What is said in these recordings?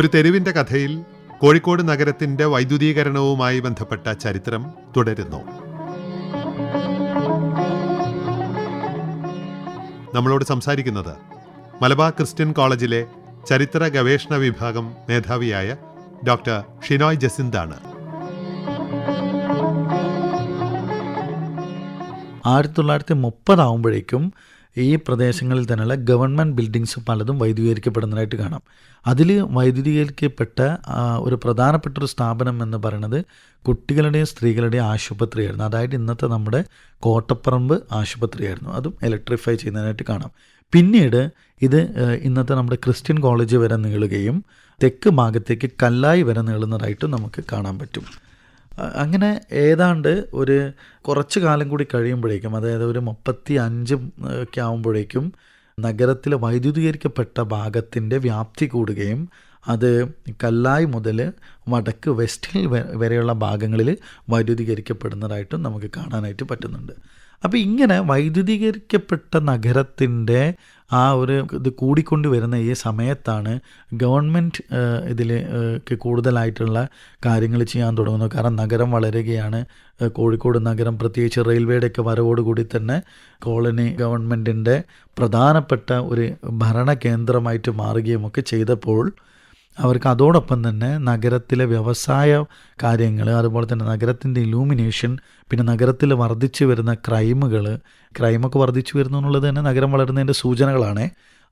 ഒരു തെരുവിന്റെ കഥയിൽ കോഴിക്കോട് നഗരത്തിന്റെ വൈദ്യുതീകരണവുമായി ബന്ധപ്പെട്ട ചരിത്രം തുടരുന്നു. നമ്മളോട് സംസാരിക്കുന്നത് മലബാർ ക്രിസ്ത്യൻ കോളേജിലെ ചരിത്ര ഗവേഷണ വിഭാഗം മേധാവിയായ ഡോക്ടർ ഷിനോയ് ജസിന്താണ്. ആയിരത്തി തൊള്ളായിരത്തി മുപ്പതാവുമ്പോഴേക്കും ഈ പ്രദേശങ്ങളിൽ തന്നെയുള്ള ഗവൺമെന്റ് ബിൽഡിങ്സ് പലതും വൈദ്യുതീകരിക്കപ്പെടുന്നതായിട്ട് കാണാം. അതിൽ വൈദ്യുതീകരിക്കപ്പെട്ട ഒരു പ്രധാനപ്പെട്ട ഒരു സ്ഥാപനം എന്ന് പറയുന്നത് കുട്ടികളുടെയും സ്ത്രീകളുടെയും ആശുപത്രിയായിരുന്നു. അതായത് ഇന്നത്തെ നമ്മുടെ കോട്ടപ്പറമ്പ് ആശുപത്രിയായിരുന്നു. അതും ഇലക്ട്രിഫൈ ചെയ്യുന്നതിനായിട്ട് കാണാം. പിന്നീട് ഇത് ഇന്നത്തെ നമ്മുടെ ക്രിസ്ത്യൻ കോളേജ് വരെ നീളുകയും തെക്ക് ഭാഗത്തേക്ക് കല്ലായി വരെ നീളുന്നതായിട്ടും നമുക്ക് കാണാൻ പറ്റും. അങ്ങനെ ഏതാണ്ട് ഒരു കുറച്ച് കാലം കൂടി കഴിയുമ്പോഴേക്കും അതായത് ഒരു മുപ്പത്തി അഞ്ച് ഒക്കെ ആകുമ്പോഴേക്കും നഗരത്തിലെ വൈദ്യുതീകരിക്കപ്പെട്ട ഭാഗത്തിന്റെ വ്യാപ്തി കൂടുകയും അത് കല്ലായി മുതൽ വടക്ക് വെസ്റ്റിൽ വരെയുള്ള ഭാഗങ്ങളിൽ വൈദ്യുതീകരിക്കപ്പെടുന്നതായിട്ടും നമുക്ക് കാണാനായിട്ട് പറ്റുന്നുണ്ട്. അപ്പോൾ ഇങ്ങനെ വൈദ്യുതീകരിക്കപ്പെട്ട നഗരത്തിന്റെ ആ ഒരു ഇത് കൂടിക്കൊണ്ട് വരുന്ന ഈ സമയത്താണ് ഗവൺമെന്റ് ഇതിൽ കൂടുതലായിട്ടുള്ള കാര്യങ്ങൾ ചെയ്യാൻ തുടങ്ങുന്നത്. കാരണം നഗരം വളരുകയാണ്. കോഴിക്കോട് നഗരം പ്രത്യേകിച്ച് റെയിൽവേയുടെയൊക്കെ വരവോടുകൂടി തന്നെ കോളനി ഗവൺമെന്റിന്റെ പ്രധാനപ്പെട്ട ഒരു ഭരണ കേന്ദ്രമായിട്ട് മാറുകയും ഒക്കെ ചെയ്തപ്പോൾ അവർക്ക് അതോടൊപ്പം തന്നെ നഗരത്തിലെ വ്യവസായ കാര്യങ്ങൾ അതുപോലെ തന്നെ നഗരത്തിന്റെ ഇലൂമിനേഷൻ പിന്നെ നഗരത്തിൽ വർദ്ധിച്ചു വരുന്ന ക്രൈമുകൾ ക്രൈമൊക്കെ വർദ്ധിച്ചു വരുന്നു എന്നുള്ളത് തന്നെ നഗരം വളരുന്നതിന്റെ സൂചനകളാണ്.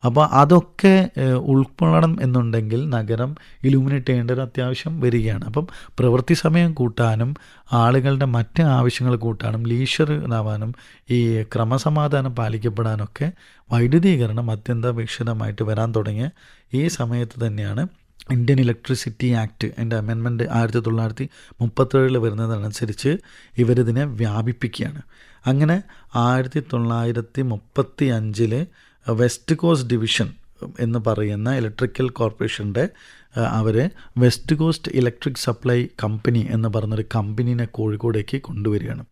അപ്പോൾ അതൊക്കെ ഉൾക്കൊള്ളണം എന്നുണ്ടെങ്കിൽ നഗരം ഇലൂമിനേറ്റ് ചെയ്യേണ്ട ഒരു അത്യാവശ്യം വരികയാണ്. അപ്പം പ്രവൃത്തി സമയം കൂട്ടാനും ആളുകളുടെ മറ്റ് ആവശ്യങ്ങൾ കൂട്ടാനും ലീഷർ ഇതാവാനും ഈ ക്രമസമാധാനം പാലിക്കപ്പെടാനൊക്കെ വൈദ്യുതീകരണം അത്യന്താപേക്ഷിതമായിട്ട് വരാൻ തുടങ്ങിയ ഈ സമയത്ത് തന്നെയാണ് ഇന്ത്യൻ ഇലക്ട്രിസിറ്റി ആക്ട് എന്റെ അമെൻമെന്റ് ആയിരത്തി തൊള്ളായിരത്തി മുപ്പത്തേഴിൽ വരുന്നതനുസരിച്ച് ഇവരിതിനെ വ്യാപിപ്പിക്കുകയാണ്. അങ്ങനെ ആയിരത്തി തൊള്ളായിരത്തി മുപ്പത്തി അഞ്ചിൽ വെസ്റ്റ് കോസ്റ്റ് ഡിവിഷൻ എന്ന് പറയുന്ന ഇലക്ട്രിക്കൽ കോർപ്പറേഷന്റെ അവർ west coast electric supply company എന്ന് പറഞ്ഞൊരു കമ്പനീനെ കോഴിക്കോടേക്ക് കൊണ്ടുവരികയാണ്.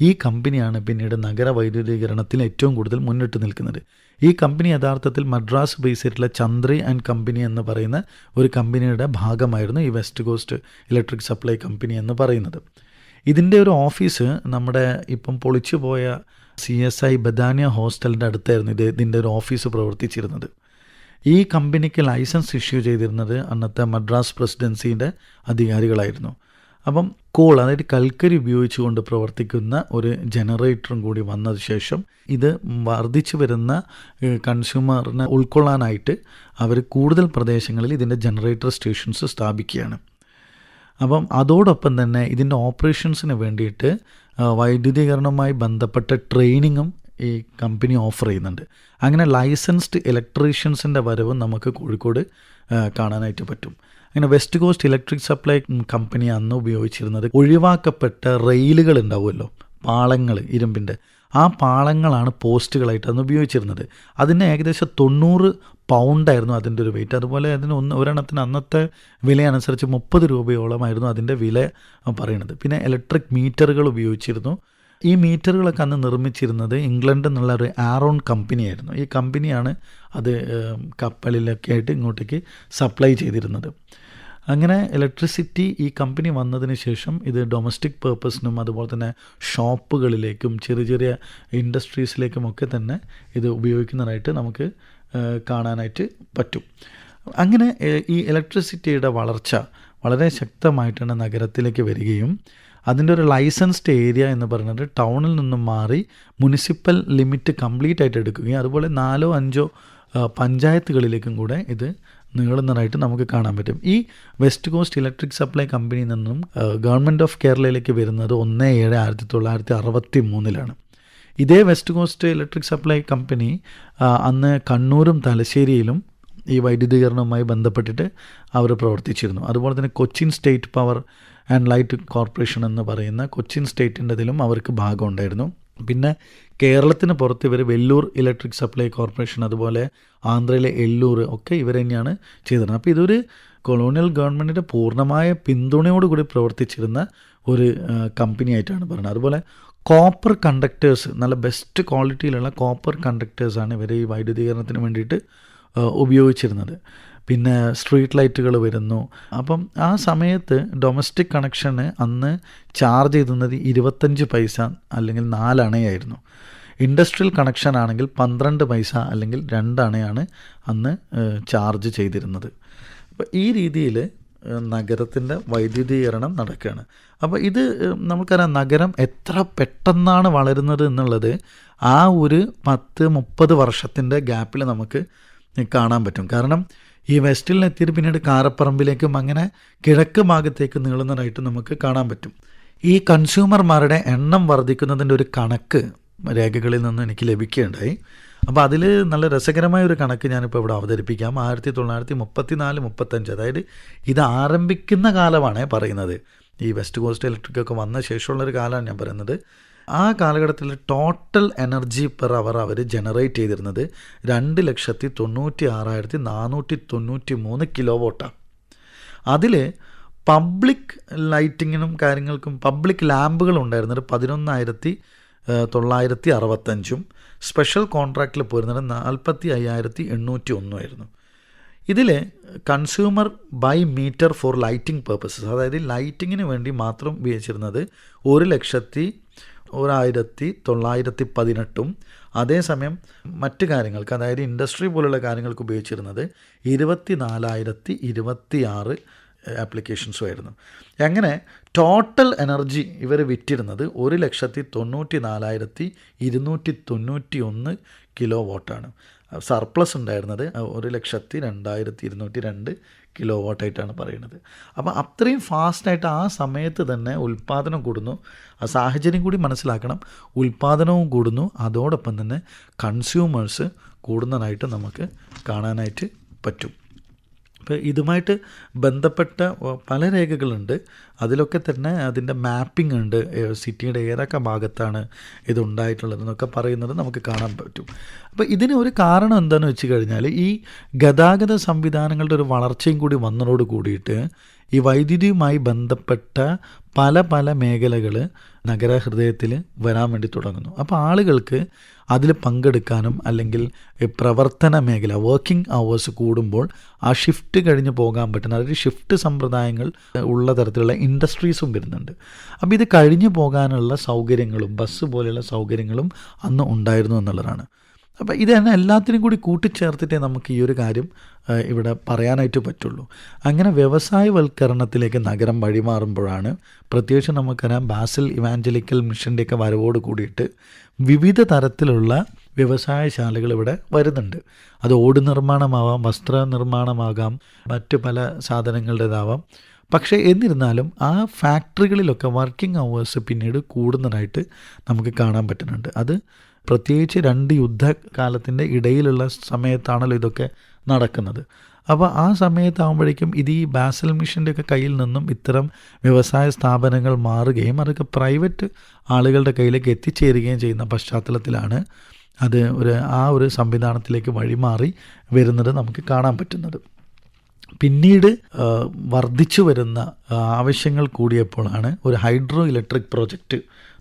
ഈ കമ്പനിയാണ് പിന്നീട് നഗര വൈദ്യുതീകരണത്തിൽ ഏറ്റവും കൂടുതൽ മുന്നിട്ട് നിൽക്കുന്നത്. ഈ കമ്പനി യഥാർത്ഥത്തിൽ മദ്രാസ് ബേസ് ചെയ്തിട്ടുള്ള ചന്ദ്രി ആൻഡ് കമ്പനി എന്ന് പറയുന്ന ഒരു കമ്പനിയുടെ ഭാഗമായിരുന്നു ഈ West Coast Electric Supply company എന്ന് പറയുന്നത്. ഇതിന്റെ ഒരു ഓഫീസ് നമ്മുടെ ഇപ്പം പൊളിച്ചു പോയ സി എസ് ഐ ബദാനിയ ഹോസ്റ്റലിന്റെ അടുത്തായിരുന്നു ഇത് ഇതിന്റെ ഒരു ഓഫീസ് പ്രവർത്തിച്ചിരുന്നത്. ഈ കമ്പനിക്ക് ലൈസൻസ് ഇഷ്യൂ ചെയ്തിരുന്നത് അന്നത്തെ മദ്രാസ് പ്രസിഡൻസിയുടെ അധികാരികളായിരുന്നു. അപ്പം കോൾ അതായത് കൽക്കരി ഉപയോഗിച്ചുകൊണ്ട് പ്രവർത്തിക്കുന്ന ഒരു ജനറേറ്ററും കൂടി വന്നത് ശേഷം ഇത് വർദ്ധിച്ചു വരുന്ന കൺസ്യൂമറിനെ ഉൾക്കൊള്ളാനായിട്ട് അവർ കൂടുതൽ പ്രദേശങ്ങളിൽ ഇതിന്റെ ജനറേറ്റർ സ്റ്റേഷൻസ് സ്ഥാപിക്കുകയാണ്. അപ്പം അതോടൊപ്പം തന്നെ ഇതിന്റെ ഓപ്പറേഷൻസിന് വേണ്ടിയിട്ട് വൈദ്യുതീകരണവുമായി ബന്ധപ്പെട്ട ട്രെയിനിങ്ങും ഈ കമ്പനി ഓഫർ ചെയ്യുന്നുണ്ട്. അങ്ങനെ ലൈസൻസ്ഡ് ഇലക്ട്രീഷ്യൻസിന്റെ വരവും നമുക്ക് കോഴിക്കോട് കാണാനായിട്ട് പറ്റും. അങ്ങനെ west coast electric supply company അന്ന് ഉപയോഗിച്ചിരുന്നത് ഒഴിവാക്കപ്പെട്ട റെയിലുകൾ ഉണ്ടാവുമല്ലോ പാളങ്ങൾ ഇരുമ്പിന്റെ. ആ പാളങ്ങളാണ് പോസ്റ്റുകളായിട്ട് അന്ന് ഉപയോഗിച്ചിരുന്നത്. അതിന് ഏകദേശം തൊണ്ണൂറ് പൗണ്ടായിരുന്നു അതിന്റെ ഒരു വെയിറ്റ് അതുപോലെ അതിന് ഒന്ന് ഒരെണ്ണത്തിന് അന്നത്തെ വിലയനുസരിച്ച് മുപ്പത് രൂപയോളമായിരുന്നു അതിന്റെ വില പറയുന്നത്. പിന്നെ ഇലക്ട്രിക് മീറ്ററുകൾ ഉപയോഗിച്ചിരുന്നു. ഈ മീറ്ററുകളൊക്കെ അന്ന് നിർമ്മിച്ചിരുന്നത് ഇംഗ്ലണ്ട് എന്നുള്ള ഒരു ആറോൺ കമ്പനിയായിരുന്നു. ഈ കമ്പനിയാണ് അത് കപ്പലിലൊക്കെ ആയിട്ട് ഇങ്ങോട്ടേക്ക് സപ്ലൈ ചെയ്തിരുന്നത്. അങ്ങനെ ഇലക്ട്രിസിറ്റി ഈ കമ്പനി വന്നതിന് ശേഷം ഇത് ഡൊമസ്റ്റിക് പേർപ്പസിനും അതുപോലെ തന്നെ ഷോപ്പുകളിലേക്കും ചെറിയ ചെറിയ ഇൻഡസ്ട്രീസിലേക്കും ഒക്കെ തന്നെ ഇത് ഉപയോഗിക്കുന്നതായിട്ട് നമുക്ക് കാണാനായിട്ട് പറ്റും. അങ്ങനെ ഈ ഇലക്ട്രിസിറ്റിയുടെ വളർച്ച വളരെ ശക്തമായിട്ടാണ് നഗരത്തിലേക്ക് വരികയും അതിന്റെ ഒരു ലൈസൻസ്ഡ് ഏരിയ എന്ന് പറയുന്നത് ടൗണിൽ നിന്നും മാറി മുനിസിപ്പൽ ലിമിറ്റ് കംപ്ലീറ്റ് ആയിട്ട് എടുക്കുകയും അതുപോലെ നാലോ അഞ്ചോ പഞ്ചായത്തുകളിലേക്കും കൂടെ ഇത് നീളുന്നതായിട്ട് നമുക്ക് കാണാൻ പറ്റും. ഈ വെസ്റ്റ് കോസ്റ്റ് ഇലക്ട്രിക് സപ്ലൈ കമ്പനിയിൽ നിന്നും ഗവൺമെന്റ് ഓഫ് കേരളയിലേക്ക് വരുന്നത് ഒന്ന് ഏഴ് ആയിരത്തി തൊള്ളായിരത്തി അറുപത്തി മൂന്നിലാണ് ഇതേ west coast electric supply company അന്ന് കണ്ണൂരും തലശ്ശേരിയിലും ഈ വൈദ്യുതീകരണവുമായി ബന്ധപ്പെട്ടിട്ട് അവർ പ്രവർത്തിച്ചിരുന്നു. അതുപോലെ തന്നെ Cochin state power and light corporation എന്ന് പറയുന്ന കൊച്ചിൻ സ്റ്റേറ്റിന്റെതിലും അവർക്ക് ഭാഗമുണ്ടായിരുന്നു. പിന്നെ കേരളത്തിന് പുറത്ത് ഇവർ വെല്ലൂർ ഇലക്ട്രിക് സപ്ലൈ കോർപ്പറേഷൻ അതുപോലെ ആന്ധ്രയിലെ എല്ലൂർ ഒക്കെ ഇവർ തന്നെയാണ് ചെയ്തിരുന്നത് അപ്പോൾ ഇതൊരു കൊളോണിയൽ ഗവൺമെന്റിന്റെ പൂർണമായ പിന്തുണയോടുകൂടി പ്രവർത്തിച്ചിരുന്ന ഒരു കമ്പനി ആയിട്ടാണ് പറയുന്നത്. അതുപോലെ കോപ്പർ കണ്ടക്ടേഴ്സ് നല്ല ബെസ്റ്റ് ക്വാളിറ്റിയിലുള്ള കോപ്പർ കണ്ടക്ടേഴ്സാണ് ഇവർ ഈ വൈദ്യുതീകരണത്തിന് വേണ്ടിയിട്ട് ഉപയോഗിച്ചിരുന്നത്. പിന്നെ സ്ട്രീറ്റ് ലൈറ്റുകൾ വരുന്നു. അപ്പം ആ സമയത്ത് ഡൊമസ്റ്റിക് കണക്ഷന് അന്ന് ചാർജ് ചെയ്തിരുന്നത് ഇരുപത്തഞ്ച് പൈസ അല്ലെങ്കിൽ നാലണയായിരുന്നു. ഇൻഡസ്ട്രിയൽ കണക്ഷൻ ആണെങ്കിൽ പന്ത്രണ്ട് പൈസ അല്ലെങ്കിൽ രണ്ടണയാണ് അന്ന് ചാർജ് ചെയ്തിരുന്നത്. അപ്പോൾ ഈ രീതിയിൽ നഗരത്തിന്റെ വൈദ്യുതീകരണം നടക്കുകയാണ്. അപ്പോൾ ഇത് നമുക്കറിയാം നഗരം എത്ര പെട്ടെന്നാണ് വളരുന്നത് എന്നുള്ളത് ആ ഒരു പത്ത് മുപ്പത് വർഷത്തിന്റെ ഗ്യാപ്പിൽ നമുക്ക് കാണാൻ പറ്റും. കാരണം ഈ വെസ്റ്റിൽ എത്തിയിട്ട് പിന്നീട് കാരപ്പറമ്പിലേക്കും അങ്ങനെ കിഴക്ക് ഭാഗത്തേക്ക് നീളുന്നതായിട്ട് നമുക്ക് കാണാൻ പറ്റും. ഈ കൺസ്യൂമർമാരുടെ എണ്ണം വർദ്ധിക്കുന്നതിന്റെ ഒരു കണക്ക് രേഖകളിൽ നിന്ന് എനിക്ക് ലഭിക്കുകയുണ്ടായി. അപ്പോൾ അതിൽ നല്ല രസകരമായ ഒരു കണക്ക് ഞാനിപ്പോൾ ഇവിടെ അവതരിപ്പിക്കാം. ആയിരത്തി തൊള്ളായിരത്തി മുപ്പത്തി നാല് മുപ്പത്തഞ്ച്. അതായത് ഇത് ആരംഭിക്കുന്ന കാലമാണ് പറയുന്നത്. ഈ വെസ്റ്റ് കോസ്റ്റ് ഇലക്ട്രിക് ഒക്കെ വന്ന ശേഷമുള്ളൊരു കാലമാണ് ഞാൻ പറയുന്നത്. ആ കാലഘട്ടത്തിൽ ടോട്ടൽ എനർജി പെർ അവർ അവർ ജനറേറ്റ് ചെയ്തിരുന്നത് രണ്ട് ലക്ഷത്തി തൊണ്ണൂറ്റി ആറായിരത്തി നാനൂറ്റി തൊണ്ണൂറ്റി മൂന്ന് കിലോ വോട്ടാണ് അതിൽ പബ്ലിക് ലൈറ്റിങ്ങിനും കാര്യങ്ങൾക്കും പബ്ലിക് ലാമ്പുകൾ ഉണ്ടായിരുന്നത് പതിനൊന്നായിരത്തി തൊള്ളായിരത്തി അറുപത്തഞ്ചും സ്പെഷ്യൽ കോൺട്രാക്റ്റിൽ പോരുന്നത് നാൽപ്പത്തി അയ്യായിരത്തി എണ്ണൂറ്റി ഒന്നുമായിരുന്നു ഇതിൽ consumer by meter for lighting purposes അതായത് ലൈറ്റിങ്ങിന് വേണ്ടി മാത്രം ഉപയോഗിച്ചിരുന്നത് ഒരു ലക്ഷത്തി ഒരായിരത്തി തൊള്ളായിരത്തി പതിനെട്ടും അതേസമയം മറ്റ് കാര്യങ്ങൾക്ക് അതായത് ഇൻഡസ്ട്രി പോലുള്ള കാര്യങ്ങൾക്ക് ഉപയോഗിച്ചിരുന്നത് ഇരുപത്തി നാലായിരത്തി ഇരുപത്തി ആറ് ആപ്ലിക്കേഷൻസും ആയിരുന്നു. അങ്ങനെ ടോട്ടൽ എനർജി ഇവർ വിറ്റിരുന്നത് ഒരു ലക്ഷത്തി തൊണ്ണൂറ്റി നാലായിരത്തി ഇരുന്നൂറ്റി തൊണ്ണൂറ്റി ഒന്ന് കിലോ വോട്ടാണ് സർപ്ലസ് ഉണ്ടായിരുന്നത് ഒരു ലക്ഷത്തി രണ്ടായിരത്തി ഇരുന്നൂറ്റി രണ്ട് കിലോ വാട്ടായിട്ടാണ് പറയുന്നത്. അപ്പോൾ അത്രയും ഫാസ്റ്റായിട്ട് ആ സമയത്ത് തന്നെ ഉൽപ്പാദനം കൂടുന്നു. ആ സാഹചര്യം കൂടി മനസ്സിലാക്കണം. ഉൽപ്പാദനവും കൂടുന്നു. അതോടൊപ്പം തന്നെ കൺസ്യൂമേഴ്സ് കൂടുന്നതായിട്ട് നമുക്ക് കാണാനായിട്ട് പറ്റും. അപ്പോൾ ഇതുമായിട്ട് ബന്ധപ്പെട്ട പല രേഖകളുണ്ട്. അതിലൊക്കെ തന്നെ അതിന്റെ മാപ്പിംഗ് ഉണ്ട്. സിറ്റിയുടെ ഏതൊക്കെ ഭാഗത്താണ് ഇതുണ്ടായിട്ടുള്ളത് എന്നൊക്കെ പറയുന്നത് നമുക്ക് കാണാൻ പറ്റും. അപ്പോൾ ഇതിന് ഒരു കാരണം എന്താണെന്ന് വെച്ച് കഴിഞ്ഞാൽ ഈ ഗതാഗത സംവിധാനങ്ങളുടെ ഒരു വളർച്ചയും കൂടി വന്നതോട് കൂടിയിട്ട് ഈ വൈദ്യുതിയുമായി ബന്ധപ്പെട്ട പല പല മേഖലകൾ നഗരഹൃദയത്തിൽ വരാൻ വേണ്ടി തുടങ്ങുന്നു. അപ്പോൾ ആളുകൾക്ക് അതിൽ പങ്കെടുക്കാനും അല്ലെങ്കിൽ പ്രവർത്തന മേഖല വർക്കിംഗ് അവേഴ്സ് കൂടുമ്പോൾ ആ ഷിഫ്റ്റ് കഴിഞ്ഞ് പോകാൻ പറ്റുന്ന അതായത് ഷിഫ്റ്റ് സമ്പ്രദായങ്ങൾ ഉള്ള തരത്തിലുള്ള ഇൻഡസ്ട്രീസും വരുന്നുണ്ട്. അപ്പോൾ ഇത് കഴിഞ്ഞു പോകാനുള്ള സൗകര്യങ്ങളും ബസ് പോലെയുള്ള സൗകര്യങ്ങളും അന്ന് ഉണ്ടായിരുന്നു എന്നുള്ളതാണ്. അപ്പോൾ ഇത് തന്നെ എല്ലാത്തിനും കൂടി കൂട്ടിച്ചേർത്തിട്ടേ നമുക്ക് ഈ ഒരു കാര്യം ഇവിടെ പറയാനായിട്ട് പറ്റുള്ളൂ. അങ്ങനെ വ്യവസായവൽക്കരണത്തിലേക്ക് നഗരം വഴിമാറുമ്പോഴാണ് പ്രത്യേകിച്ച് നമുക്കറിയാം ബാസിൽ ഇവാഞ്ചലിക്കൽ മിഷന്റെയൊക്കെ വരവോട് കൂടിയിട്ട് വിവിധ തരത്തിലുള്ള വ്യവസായശാലകൾ ഇവിടെ വരുന്നുണ്ട്. അത് ഓട് നിർമ്മാണമാവാം വസ്ത്ര നിർമ്മാണമാകാം മറ്റ് പല സാധനങ്ങളുടേതാവാം. പക്ഷേ എന്നിരുന്നാലും ആ ഫാക്ടറികളിലൊക്കെ വർക്കിംഗ് അവേഴ്സ് പിന്നീട് കൂടുന്നതായിട്ട് നമുക്ക് കാണാൻ പറ്റുന്നുണ്ട്. അത് പ്രത്യേകിച്ച് രണ്ട് യുദ്ധകാലത്തിന്റെ ഇടയിലുള്ള സമയത്താണല്ലോ ഇതൊക്കെ നടക്കുന്നത്. അപ്പോൾ ആ സമയത്താകുമ്പോഴേക്കും ഇത് ഈ ബാസൽ മിഷന്റെ ഒക്കെ കയ്യിൽ നിന്നും ഇത്തരം വ്യവസായ സ്ഥാപനങ്ങൾ മാറുകയും അതൊക്കെ പ്രൈവറ്റ് ആളുകളുടെ കയ്യിലേക്ക് എത്തിച്ചേരുകയും ചെയ്യുന്ന പശ്ചാത്തലത്തിലാണ് അത് ഒരു ആ ഒരു സംവിധാനത്തിലേക്ക് വഴിമാറി വരുന്നത് നമുക്ക് കാണാൻ പറ്റുന്നത്. പിന്നീട് വർദ്ധിച്ചു വരുന്ന ആവശ്യങ്ങൾ കൂടിയപ്പോഴാണ് ഒരു ഹൈഡ്രോ ഇലക്ട്രിക് പ്രോജക്റ്റ്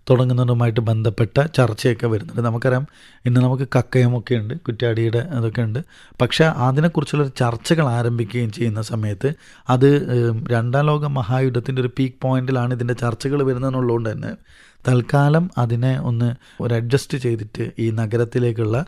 തുടങ്ങുന്നതുമായിട്ട് ബന്ധപ്പെട്ട ചർച്ചയൊക്കെ വരുന്നുണ്ട്. നമുക്കറിയാം ഇന്ന് നമുക്ക് കക്കയമൊക്കെ ഉണ്ട് കുറ്റ്യാടിയുടെ അതൊക്കെ ഉണ്ട്. പക്ഷേ അതിനെക്കുറിച്ചുള്ള ചർച്ചകൾ ആരംഭിക്കുകയും ചെയ്യുന്ന സമയത്ത് അത് രണ്ടാം ലോക മഹായുദ്ധത്തിന്റെ ഒരു പീക്ക് പോയിന്റിലാണ് ഇതിന്റെ ചർച്ചകൾ വരുന്നതെന്നുള്ളതുകൊണ്ട് തന്നെ തൽക്കാലം അതിനെ ഒന്ന് ഒരു അഡ്ജസ്റ്റ് ചെയ്തിട്ട് ഈ നഗരത്തിലേക്കുള്ള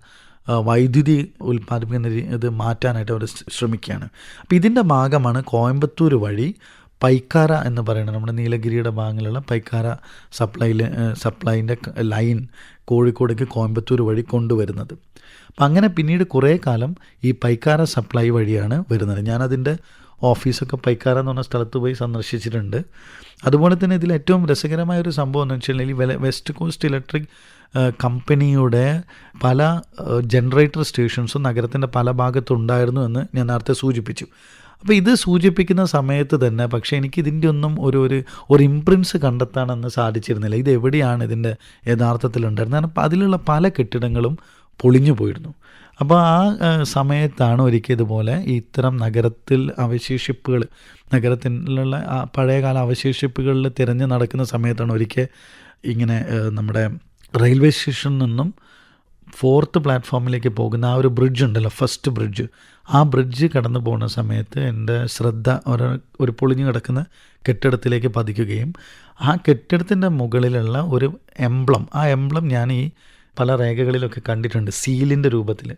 വൈദ്യുതി ഉൽപ്പാദിപ്പിക്കുന്ന ഇത് മാറ്റാനായിട്ട് അവർ ശ്രമിക്കുകയാണ്. അപ്പോൾ ഇതിന്റെ ഭാഗമാണ് കോയമ്പത്തൂർ വഴി പൈക്കാര എന്ന് പറയുന്നത് നമ്മുടെ നീലഗിരിയുടെ ഭാഗങ്ങളിലുള്ള പൈക്കാര സപ്ലൈ സപ്ലൈന്റെ ലൈൻ കോഴിക്കോടേക്ക് കോയമ്പത്തൂർ വഴി കൊണ്ടുവരുന്നത്. അപ്പം അങ്ങനെ പിന്നീട് കുറേ കാലം ഈ പൈക്കാര സപ്ലൈ വഴിയാണ് വരുന്നത്. ഞാനതിന്റെ ഓഫീസൊക്കെ പൈക്കാര എന്ന് പറഞ്ഞ സ്ഥലത്ത് പോയി സന്ദർശിച്ചിട്ടുണ്ട്. അതുപോലെ തന്നെ ഇതിൽ ഏറ്റവും രസകരമായ ഒരു സംഭവം എന്ന് വെച്ചിട്ടുണ്ടെങ്കിൽ വെസ്റ്റ് കോസ്റ്റ് ഇലക്ട്രിക് കമ്പനിയുടെ പല ജനറേറ്റർ സ്റ്റേഷൻസും നഗരത്തിന്റെ പല ഭാഗത്തുണ്ടായിരുന്നു എന്ന് ഞാൻ നേരത്തെ സൂചിപ്പിച്ചു. അപ്പോൾ ഇത് സൂചിപ്പിക്കുന്ന സമയത്ത് തന്നെ പക്ഷേ എനിക്ക് ഇതിന്റെ ഒന്നും ഒരു ഒരു ഒരു ഇംപ്രിൻസ് കണ്ടെത്താനൊന്ന് സാധിച്ചിരുന്നില്ല. ഇത് എവിടെയാണ് ഇതിന്റെ യഥാർത്ഥത്തിലുണ്ടായിരുന്നത് കാരണം അതിലുള്ള പല കെട്ടിടങ്ങളും പൊളിഞ്ഞു പോയിരുന്നു. അപ്പോൾ ആ സമയത്താണ് ഒരിക്കൽ ഇതുപോലെ ഇത്തരം നഗരത്തിൽ അവശേഷിപ്പുകൾ നഗരത്തിലുള്ള പഴയകാല അവശേഷിപ്പുകളിൽ തിരഞ്ഞു നടക്കുന്ന സമയത്താണ് ഒരിക്കൽ ഇങ്ങനെ നമ്മുടെ റെയിൽവേ സ്റ്റേഷനിൽ നിന്നും ഫോർത്ത് പ്ലാറ്റ്ഫോമിലേക്ക് പോകുന്ന ആ ഒരു ബ്രിഡ്ജ് ഉണ്ടല്ലോ ഫസ്റ്റ് ബ്രിഡ്ജ് ആ ബ്രിഡ്ജ് കടന്നു പോകുന്ന സമയത്ത് എന്റെ ശ്രദ്ധ ഒരു ഒരു പൊളിഞ്ഞു കിടക്കുന്ന കെട്ടിടത്തിലേക്ക് പതിക്കുകയും ആ കെട്ടിടത്തിന്റെ മുകളിലുള്ള ഒരു എംബ്ലം ആ എംബ്ലം ഞാൻ ഈ പല രേഖകളിലൊക്കെ കണ്ടിട്ടുണ്ട് സീലിന്റെ രൂപത്തിൽ.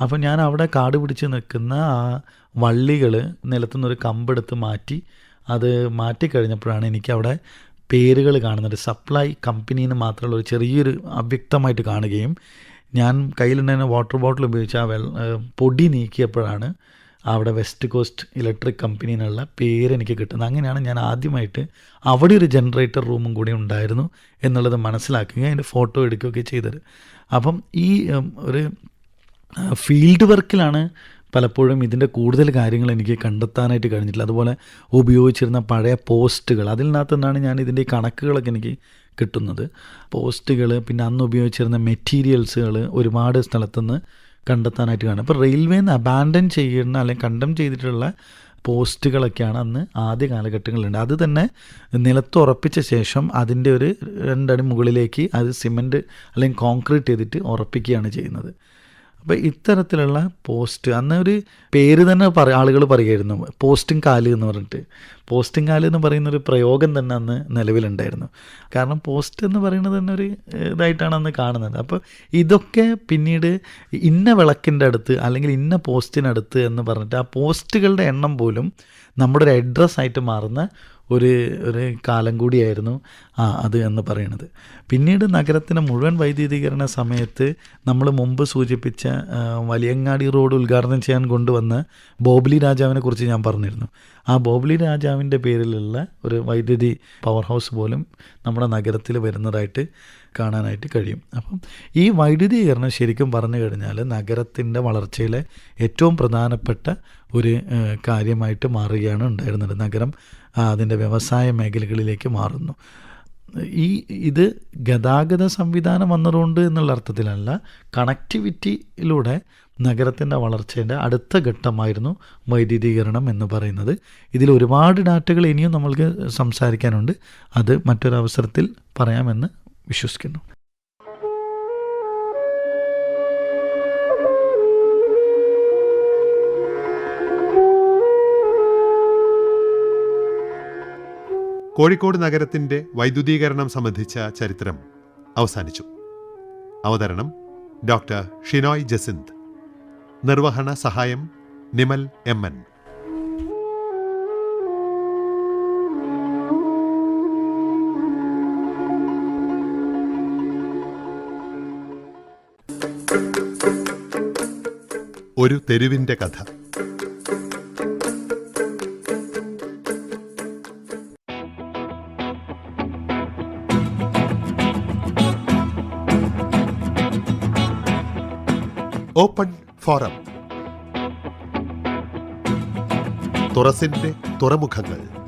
അപ്പോൾ ഞാൻ അവിടെ കാട് പിടിച്ച് നിൽക്കുന്ന ആ വള്ളികൾ നിലത്തുനിന്നൊരു കമ്പെടുത്ത് മാറ്റി അത് മാറ്റിക്കഴിഞ്ഞപ്പോഴാണ് എനിക്ക് അവിടെ പേരുകൾ കാണുന്നത്. സപ്ലൈ കമ്പനിന്ന് മാത്രമുള്ള ഒരു ചെറിയൊരു അവ്യക്തമായിട്ട് കാണുകയും ഞാൻ കയ്യിലുണ്ടായിരുന്ന വാട്ടർ ബോട്ടിൽ ഉപയോഗിച്ച് ആ വെള്ള പൊടി നീക്കിയപ്പോഴാണ് അവിടെ വെസ്റ്റ് കോസ്റ്റ് ഇലക്ട്രിക് കമ്പനി എന്നുള്ള പേര് എനിക്ക് കിട്ടുന്നത്. അങ്ങനെയാണ് ഞാൻ ആദ്യമായിട്ട് അവിടെ ഒരു ജനറേറ്റർ റൂമും കൂടി ഉണ്ടായിരുന്നു എന്നുള്ളത് മനസ്സിലാക്കുകയും അതിന്റെ ഫോട്ടോ എടുക്കുകയൊക്കെ ചെയ്തത്. അപ്പം ഈ ഒരു ഫീൽഡ് വർക്കിലാണ് പലപ്പോഴും ഇതിന്റെ കൂടുതൽ കാര്യങ്ങൾ എനിക്ക് കണ്ടെത്താനായിട്ട് കഴിഞ്ഞിട്ടില്ല. അതുപോലെ ഉപയോഗിച്ചിരുന്ന പഴയ പോസ്റ്റുകൾ അതിൽ നിന്നാണ് ഞാൻ ഇതിന്റെ കണക്കുകളൊക്കെ എനിക്ക് കിട്ടുന്നത്. പോസ്റ്റുകൾ പിന്നെ അന്ന് ഉപയോഗിച്ചിരുന്ന മെറ്റീരിയൽസുകൾ ഒരുപാട് സ്ഥലത്തുനിന്ന് കണ്ടെത്താനായിട്ട് കാണും. അപ്പോൾ റെയിൽവേ നിന്ന് അബാൻഡൻ ചെയ്യുന്ന അല്ലെങ്കിൽ കണ്ടം ചെയ്തിട്ടുള്ള പോസ്റ്റുകളൊക്കെയാണ് അന്ന് ആദ്യ കാലഘട്ടങ്ങളിലുണ്ട്. അത് തന്നെ നിലത്തുറപ്പിച്ച ശേഷം അതിന്റെ ഒരു രണ്ടടി മുകളിലേക്ക് അത് സിമന്റ് അല്ലെങ്കിൽ കോൺക്രീറ്റ് ചെയ്തിട്ട് ഉറപ്പിക്കുകയാണ് ചെയ്യുന്നത്. അപ്പോൾ ഇത്തരത്തിലുള്ള പോസ്റ്റ് അന്ന് ഒരു പേര് തന്നെ പറ ആളുകൾ പറയുമായിരുന്നു പോസ്റ്റിംഗ് കാൽ എന്ന് പറഞ്ഞിട്ട്. പോസ്റ്റിംഗ് കാൽ എന്ന് പറയുന്ന ഒരു പ്രയോഗം തന്നെ അന്ന് നിലവിലുണ്ടായിരുന്നു. കാരണം പോസ്റ്റ് എന്ന് പറയുന്നത് തന്നെ ഒരു ഇതായിട്ടാണ് അന്ന് കാണുന്നത്. അപ്പോൾ ഇതൊക്കെ പിന്നീട് ഇന്ന വിളക്കിന്റെ അടുത്ത് അല്ലെങ്കിൽ ഇന്ന പോസ്റ്റിനടുത്ത് എന്ന് പറഞ്ഞിട്ട് ആ പോസ്റ്റുകളുടെ എണ്ണം പോലും നമ്മുടെ ഒരു അഡ്രസ്സായിട്ട് മാറുന്ന ഒരു ഒരു കാലം കൂടിയായിരുന്നു ആ അത് എന്ന് പറയുന്നത് പിന്നീട് നഗരത്തിന് മുഴുവൻ വൈദ്യുതീകരണ സമയത്ത് നമ്മൾ മുമ്പ് സൂചിപ്പിച്ച വലിയങ്ങാടി റോഡ് ഉദ്ഘാടനം ചെയ്യാൻ കൊണ്ടുവന്ന ബോബ്ലി രാജാവിനെ കുറിച്ച് ഞാൻ പറഞ്ഞിരുന്നു. ആ ബോബ്ലി രാജാവിന്റെ പേരിലുള്ള ഒരു വൈദ്യുതി പവർ ഹൗസ് പോലും നമ്മുടെ നഗരത്തിൽ വരുന്നതായിട്ട് കാണാനായിട്ട് കഴിയും. അപ്പം ഈ വൈദ്യുതീകരണം ശരിക്കും പറഞ്ഞു കഴിഞ്ഞാൽ നഗരത്തിന്റെ വളർച്ചയിലെ ഏറ്റവും പ്രധാനപ്പെട്ട ഒരു കാര്യമായിട്ട് മാറുകയാണ് ഉണ്ടായിരുന്നത്. നഗരം അതിന്റെ വ്യവസായ മേഖലകളിലേക്ക് മാറുന്നു. ഈ ഇത് ഗതാഗത സംവിധാനം വന്നതുകൊണ്ട് എന്നുള്ള അർത്ഥത്തിലല്ല കണക്ടിവിറ്റിയിലൂടെ നഗരത്തിന്റെ വളർച്ചേന്റെ അടുത്ത ഘട്ടമായിരുന്നു വൈദ്യുതീകരണം എന്ന് പറയുന്നത്. ഇതിൽ ഒരുപാട് ഡാറ്റകൾ ഇനിയും നമ്മൾക്ക് സംസാരിക്കാനുണ്ട്. അത് മറ്റൊരവസരത്തിൽ പറയാമെന്ന് വിശ്വസിക്കുന്നു. കോഴിക്കോട് നഗരത്തിന്റെ വൈദ്യുതീകരണം സംബന്ധിച്ച ചരിത്രം അവസാനിച്ചു. അവതരണം ഡോക്ടർ ഷിനോയ് ജസിന്ത്. നിർവഹണ സഹായം നിമൽ എം എൻ. ഒരു തെരുവിന്റെ കഥ. ഓപ്പൺ ഫോറം തുറസിന്റെ തുറമുഖങ്ങൾ.